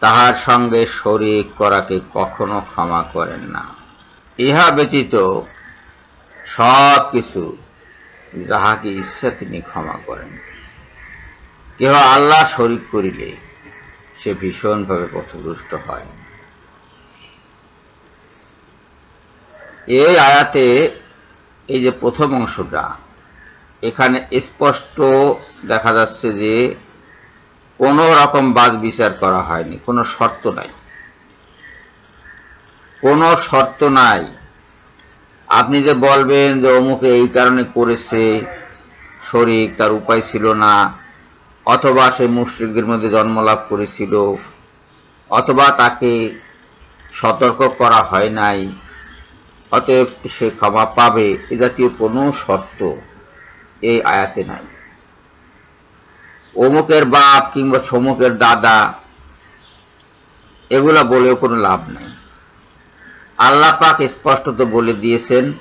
তাহার সঙ্গে শরিক করাকে কখনো ক্ষমা করেন না। ইহা ব্যতীত সব কিছু যাহাকে ইচ্ছা তিনি ক্ষমা করেন। কেহ আল্লাহ শরিক করিলে সে ভীষণভাবে পথভ্রষ্ট হয়। এই আয়াতে এই যে প্রথম অংশটা, এখানে স্পষ্ট দেখা যাচ্ছে যে কোনো রকম বাদ বিচার করা হয়নি, কোনো শর্ত নাই। কোনো শর্ত নাই। আপনি যে বলবেন যে অমুকে এই কারণে করেছে শরিক তার উপায় ছিল না, অথবা সে মুশ্রিকদের মধ্যে জন্মলাভ করেছিল, অথবা তাকে সতর্ক করা হয় নাই, অতএব সে ক্ষমা পাবে, এ জাতীয় কোনো শর্ত এই আয়াতে নাই। অমুকের বাপ কিংবা সমুকের দাদা, এগুলা বলেও কোনো লাভ নেই। আল্লাহ পাক স্পষ্টত বলে দিয়েছেন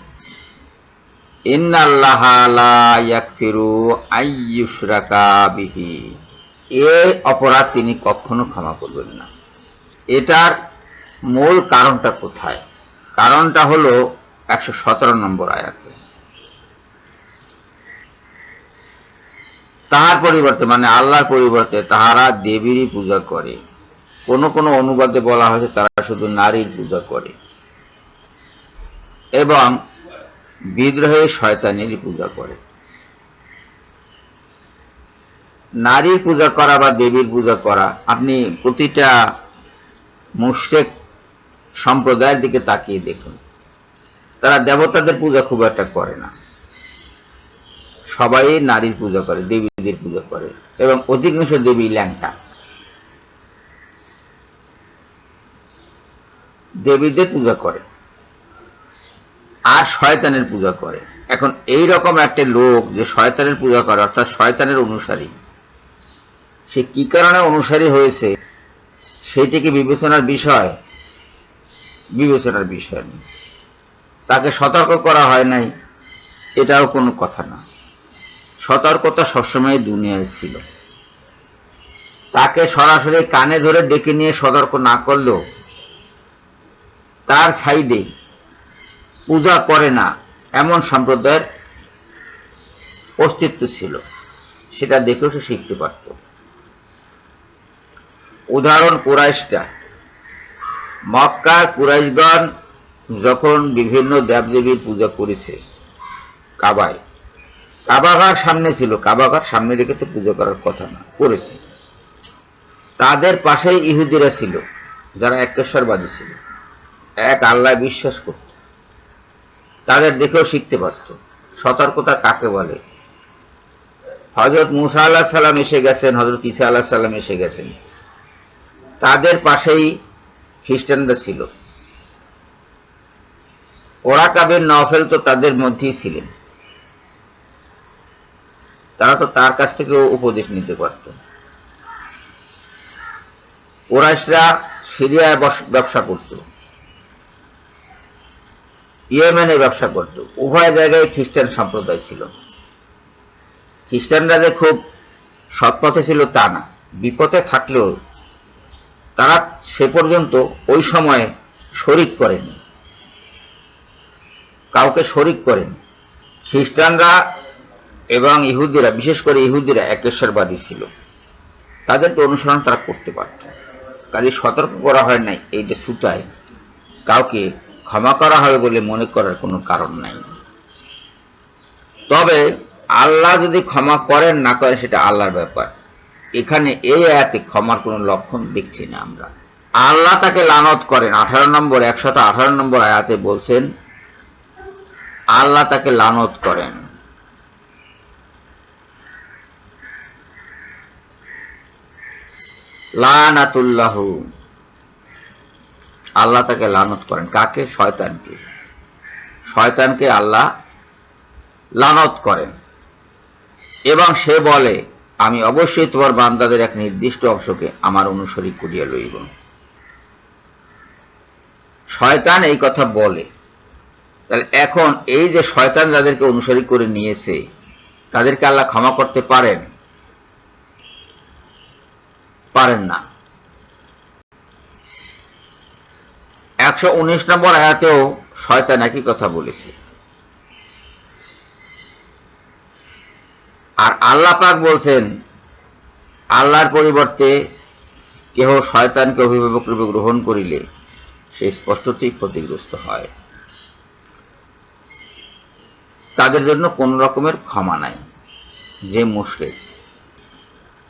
এ অপরাধ তিনি কখনো ক্ষমা করবেন না। এটার মূল কারণটা কোথায়? কারণটা হলো একশো সতেরো নম্বর আয়াতে। তাহার পরিবর্তে মানে আল্লাহর পরিবর্তে তাহারা দেবীরই পূজা করে। কোন কোন অনুবাদে বলা হয়েছে তারা শুধু নারীর পূজা করে। এবং বিদ্রোহে শয়তানেরই পূজা করে। নারীর পূজা করা বা দেবীর পূজা করা, আপনি প্রতিটা মুশেক সম্প্রদায়ের দিকে তাকিয়ে দেখুন। তারা দেবতাদের পূজা খুব একটা করে না। সবাই নারীর পূজা করে দেবীদের পূজা করে এবং অধিকাংশ দেবী ল্যাংটা। দেবীদের পূজা করে আর শয়তানের পূজা করে। এখন এই রকম একটা লোক যে শয়তানের পূজা করে, অর্থাৎ শয়তানের অনুসারী, সে কি কারণে অনুসারী হয়েছে সেটিকে বিবেচনার বিষয় বিবেচনার বিষয় নেই তাকে সতর্ক করা হয় নাই, এটাও কোনো কথা না সতর্কতা সবসময় দুনিয়ায় ছিল। তাকে সরাসরি কানে ধরে ডেকে নিয়ে সতর্ক না করলেও তার সাইডে পূজা করে না এমন সম্প্রদায়ের অস্তিত্ব ছিল। সেটা দেখেও সে শিখতে পারত। উদাহরণ কুরাইশটা। মক্কার কুরাইশগণ যখন বিভিন্ন দেবদেবীর পূজা করেছে, কাবায় কাবাঘর সামনে ছিল। কাবাঘর সামনে রেখে তো পুজো করার কথা না, করেছে। তাদের পাশেই ইহুদিরা ছিল, যারা একেশ্বরবাদী ছিল। এক আল্লাহ বিশ্বাস করত। তাদের দেখেও শিখতে পারত। সতর্কতা কাকে বলে? হজরত মুসা আল্লাহ সাল্লাম এসে গেছেন হজরত ইসা আল্লাহ সাল্লাম এসে গেছেন। তাদের পাশেই খ্রিস্টানরা ছিল। ওরা কাবের নফেল তো তাদের মধ্যেই ছিলেন। তারা তো তার কাছ থেকেও উপদেশ নিতে পারত। ওরাইশরা সিরিয়ায় ব্যবসা করত। ইয়েমেনে ব্যবসা করত। উভয় জায়গায় খ্রিস্টান সম্প্রদায় ছিল। খ্রিস্টানরা যে খুব সৎপথে ছিল তা না। বিপদে থাকলেও তারা সে পর্যন্ত ওই সময়ে শরিক করেনি। কাউকে শরিক করেনি। খ্রিস্টানরা এবং ইহুদিরা, বিশেষ করে ইহুদিরা একেশ্বরবাদী ছিল। তাদেরকে অনুসরণ তারা করতে পারত। কাজে সতর্ক করা হয় নাই এই যে সুতায়। কাউকে ক্ষমা করা হবে বলে মনে করার কোনো কারণ নাই। তবে আল্লাহ যদি ক্ষমা করেন, না করেন, সেটা আল্লাহর ব্যাপার। এখানে এই আয়াতে ক্ষমার কোনো লক্ষণ দেখছি না আমরা। আল্লাহ তাকে লানত করেন। আঠারো নম্বর, একশত আঠারো নম্বর আয়াতে বলছেন, আল্লাহ তাকে লানত করেন। লানাতুল্লাহ। আল্লাহ তাকে লানত করেন। কাকে? শয়তানকে। শয়তানকে আল্লাহ লানত করেন। এবং সে বলে, আমি অবশ্যই তোমার বান্দাদের এক নির্দিষ্ট অংশকে আমার অনুসরী করিয়া লইব। শয়তান এই কথা বলে। তাহলে এখন এই যে শয়তান যাদেরকে অনুসরী করে নিয়েছে, তাদেরকে আল্লাহ ক্ষমা করতে পারেন? পারেন না। একশো উনিশ নম্বর আয়াতেও শয়তান একই কথা বলেছে। আর আল্লাহ পাক বলছেন, আল্লাহর পরিবর্তে কেহ শয়তানকে অভিভাবক রূপে গ্রহণ করিলে সে স্পষ্টতই ক্ষতিগ্রস্ত হয়। তাদের জন্য কোন রকমের ক্ষমা নাই, যে মুশরিক।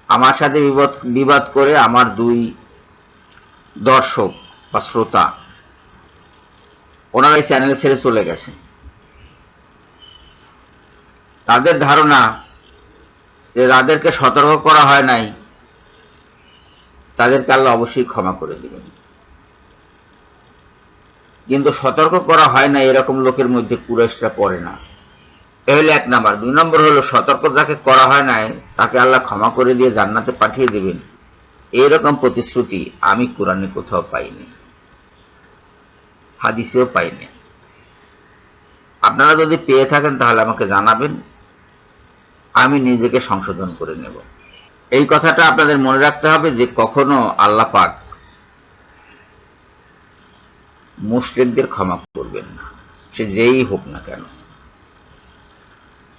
আমার সাথে বিবাদ বিবাদ করে আমার দুই দর্শক বা শ্রোতা, ওনারা এই চ্যানেল ছেড়ে চলে গেছে। তাদের ধারণা যে যাদেরকে সতর্ক করা হয় নাই, তাদেরকে আল্লাহ অবশ্যই ক্ষমা করে দিবেন। কিন্তু সতর্ক করা হয় না এরকম লোকের মধ্যে কুরাইশরা পড়ে না। এ হলো এক নাম্বার। দুই নম্বর হলো, সতর্ক যাকে করা হয় নাই, তাকে আল্লাহ ক্ষমা করে দিয়ে জান্নাতে পাঠিয়ে দেবেন। এইরকম প্রতিশ্রুতি আমি কোরআনে কোথাও পাইনি। হাদিসেও পাইনি। আপনারা যদি পেয়ে থাকেন, তাহলে আমাকে জানাবেন। আমি নিজেকে সংশোধন করে নেব। এই কথাটা আপনাদের মনে রাখতে হবে যে, কখনো আল্লাহ পাক মুসলিমদের ক্ষমা করবেন না। সে যেই হোক না কেন।